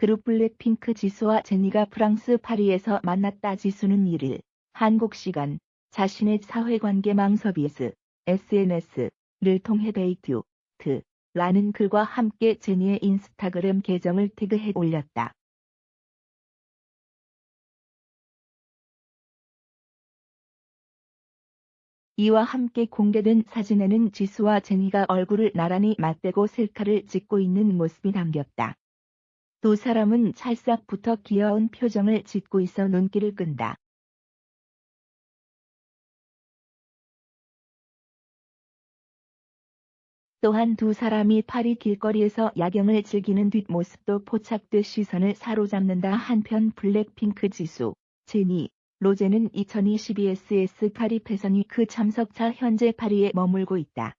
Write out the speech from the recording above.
그룹 블랙핑크 지수와 제니가 프랑스 파리에서 만났다 지수는 1일 한국 시간 자신의 사회관계 망 서비스 SNS를 통해 데이트 라는 글과 함께 제니의 인스타그램 계정을 태그해 올렸다. 이와 함께 공개된 사진에는 지수와 제니가 얼굴을 나란히 맞대고 셀카를 찍고 있는 모습이 담겼다. 두 사람은 찰싹부터 귀여운 표정을 짓고 있어 눈길을 끈다. 또한 두 사람이 파리 길거리에서 야경을 즐기는 뒷모습도 포착돼 시선을 사로잡는다 한편 블랙핑크 지수, 제니, 로제는 2022 SS 파리 패션위크 참석차 현재 파리에 머물고 있다.